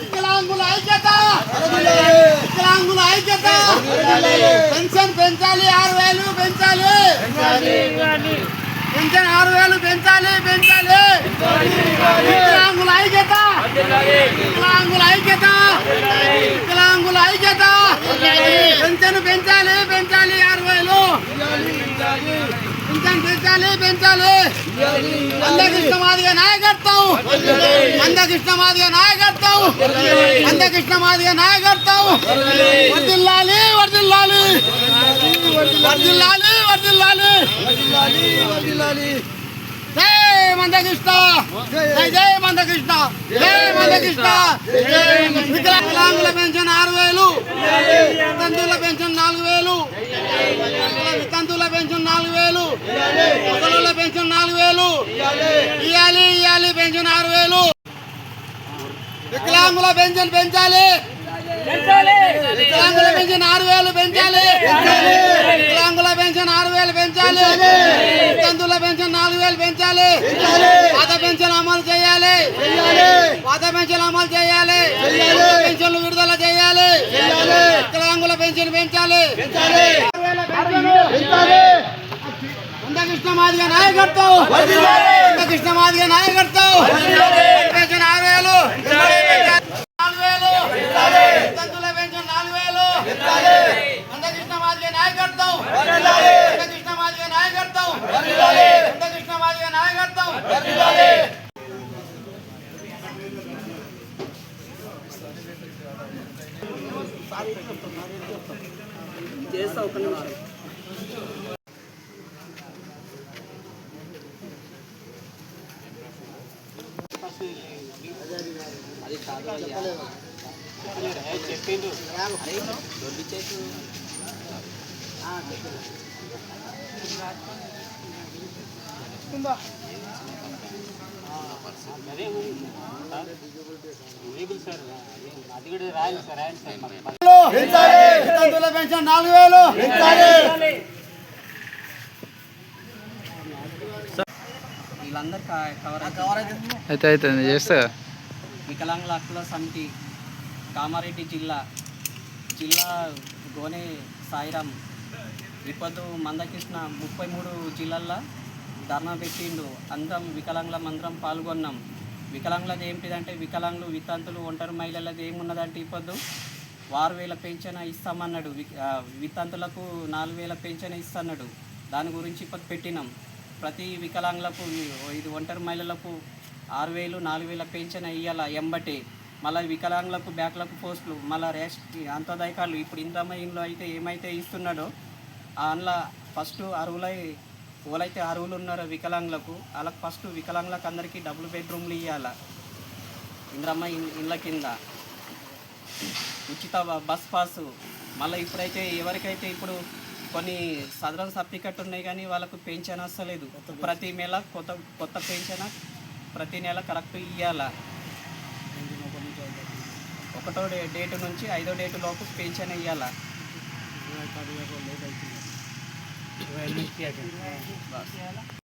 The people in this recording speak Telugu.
వికలాంగుల ఐక్యత! వికలాంగుల ఐక్యత! పెన్షన్ పెంచాలి ఆరు వేలు పెంచాలి! పెన్షన్ ఆరు వేలు పెంచాలి పెంచాలి! వికలాంగుల ఐక్యత! వికలాంగుల ఐక్యత! వికలాంగుల ఐక్యత పెన్షన్ పెంచాలి పెంచాలి ఆరు వేలు పెన్షన్ పెంచాలి పెంచాలి. అందకృష్ణ మాదిగ నాయకత్వం. అందకృష్ణ మాదిగ నాయకత్వం. అందకృష్ణ మాదిగ నాయకత్వం. వర్దిల్లాలి వర్దిల్లాలి. వర్దిల్లాలి వర్దిల్లాలి. జై మందకృష్ణ. జై జై మందకృష్ణ. జై మందకృష్ణ. వికలాంగుల పెన్షన్ ఆరు వేలు. తంతుల పెన్షన్ నాలుగు వేలు. తంతుల పెన్షన్ నాలుగు వేలు. పెన్షన్ నాలుగు వేలు. ఇవ్వాలి ఇవ్వాలి పెన్షన్ ఆరు వేలు. వికలాంగుల పెన్షన్ పెంచాలి. వికలాంగుల పెన్షన్ ఆరు వేలు పెంచాలి. వికలాంగుల పెన్షన్ ఆరు వేలు పెంచాలి. వితంతువుల పెన్షన్ నాలుగు వేలు పెంచాలి. పాత పెన్షన్ అమలు చేయాలి. పాత పెన్షన్ అమలు చేయాలి. పెన్షన్లు విడుదల చేయాలి. వికలాంగుల పెన్షన్ పెంచాలి అందకృష్ణ మాదిగ అందకృష్ణ మాదిగ నాయకత్వం. పెన్షన్ ఆరు వేలు. నాలుగు వేలు. వితంతుల పెన్షన్ నాలుగు వేలు. అందకృష్ణ మాదిగ నాయకత్వం. అందకృష్ణ మాదిగ నాయకత్వం. అందకృష్ణ మాదిగ నాయకత్వం. చేస్తా ఒక నిమిషం. అది కాదు చెప్పిండు దొడ్డి చేసు పెన్షన్ నాలుగు వేలు. వీళ్ళందరూ కవర్ కవర్ అయితే అయితే చేస్తా వికలాంగుల హక్కుల సమితి కామారెడ్డి జిల్లా జిల్లా గోనె సాయిరాం విపత్తు మందకృష్ణ ముప్పై మూడు జిల్లాల్లో ధర్నా పెట్టిండు. అందరం వికలాంగులం అందరం పాల్గొన్నాం. వికలాంగులది ఏంటిదంటే వికలాంగులు వితంతులు ఒంటరి మహిళలది ఏమున్నదంటే ఇప్పుడు ఆరు వేల పెన్షన్ ఇస్తామన్నాడు. వితంతులకు నాలుగు వేల పెన్షన్ ఇస్తున్నాడు. దాని గురించి ఇప్పుడు పెట్టినాం. ప్రతి వికలాంగులకు ఇది ఒంటరి మహిళలకు ఆరు వేలు నాలుగు వేల పెన్షన్ ఇవ్వాల ఎంబటే. మళ్ళీ వికలాంగులకు బ్యాక్లకు పోస్టులు మళ్ళీ రేష్ అంతోదయ కార్డులు. ఇప్పుడు ఇంద్రమయంలో అయితే ఏమైతే ఇస్తున్నాడో అందులో ఫస్ట్ అరువులై ఎవరైతే అరువులు ఉన్నారో వికలాంగులకు. వాళ్ళకి ఫస్ట్ వికలాంగులకు అందరికీ డబుల్ బెడ్రూమ్లు ఇవ్వాల ఇంద్రమ్మ ఇన్- ఇండ్ల కింద. ఉచిత బస్ పాసు. మళ్ళీ ఇప్పుడైతే ఎవరికైతే ఇప్పుడు కొన్ని సదరన్ సర్టిఫికెట్ ఉన్నాయి కానీ వాళ్ళకు పెన్షన్ వస్తలేదు. ప్రతి నెల కొత్త కొత్త పెన్షన్ ప్రతి నెల కరెక్ట్ ఇవ్వాల ఒకటో డేటు నుంచి ఐదో డేటు లోపు పెన్షన్ ఇవ్వాల